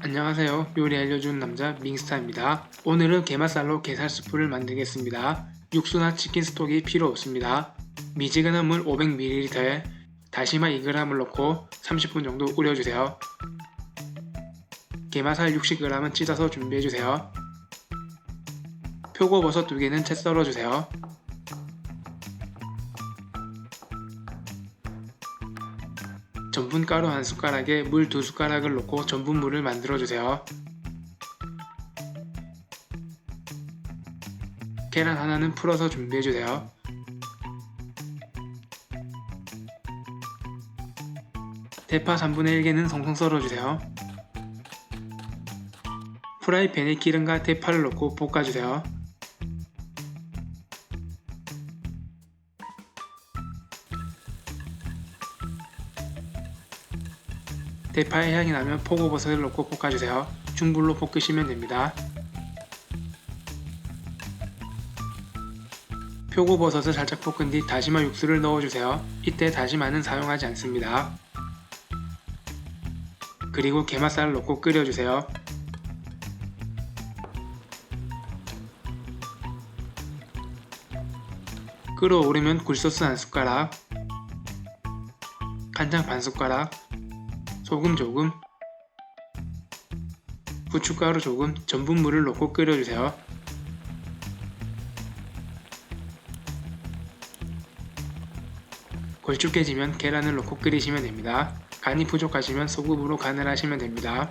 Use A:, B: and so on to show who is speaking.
A: 안녕하세요. 요리 알려주는 남자 밍스타입니다. 오늘은 게맛살로 게살 스프를 만들겠습니다. 육수나 치킨 스톡이 필요 없습니다. 미지근한 물 500ml에 다시마 2g을 넣고 30분 정도 우려주세요. 게맛살 60g은 찢어서 준비해주세요. 표고버섯 2개는 채 썰어주세요. 전분가루 한 숟가락에 물 두 숟가락을 넣고 전분물을 만들어주세요. 계란 하나는 풀어서 준비해주세요. 대파 3분의 1개는 송송 썰어주세요. 프라이팬에 기름과 대파를 넣고 볶아주세요. 대파의 향이 나면 포고버섯을 넣고 볶아주세요. 중불로 볶으시면 됩니다. 표고버섯을 살짝 볶은 뒤 다시마 육수를 넣어주세요. 이때 다시마는 사용하지 않습니다. 그리고 게맛살을 넣고 끓여주세요. 끓어오르면 굴소스 한 숟가락, 간장 반 숟가락, 소금 조금, 후춧가루 조금, 전분물을 넣고 끓여주세요. 걸쭉해지면 계란을 넣고 끓이시면 됩니다. 간이 부족하시면 소금으로 간을 하시면 됩니다.